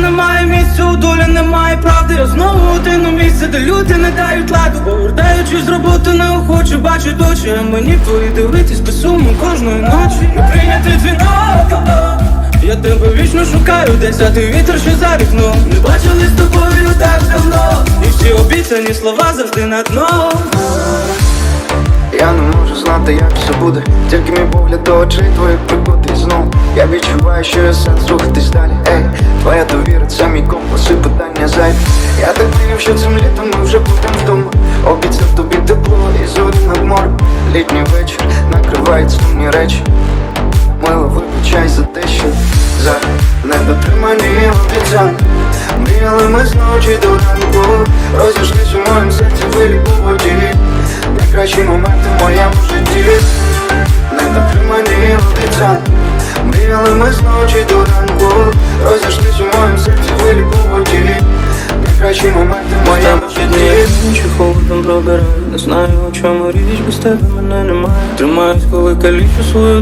немає місця, у долі немає правди. Я знову у місце, де люди не дають ладу. Повертаючись з роботи, неохоче бачать очі. А мені твої дивитись без суму кожної ночі. Не прийняти дзвінок. Я тебе вічно шукаю, ти вітер ще за вікном Не бачили з тобою так давно І всі обіцяні слова завжди на дно Я не можу знати, як все буде, тільки мій погляд до очей твоїх прикутий знов Я відчуваю, що є сенс рухатись далі. Довіра, це мій компас питання зайві. Я так вірив, що цим літом ми вже будемо вдома. Обіцяв тобі тепло і зорі над морем. Літній вечір накривають сумні речі. Мило вибачай за те, що зараз не дотримані обіцянки. Мріяли ми з ночі до ранку. Розійшлись у моєму серці хвилі по воді. Найкращі моменти в моєму житті. Не дотримані обіцянки. Мріяли ми з ночі до ранку. Розійшлись Найкращі моменти в моєму житті. Інші холодом пробираю Не знаю, у чому річ, без тебе мене немає. Тримаюсь, коли калічу свою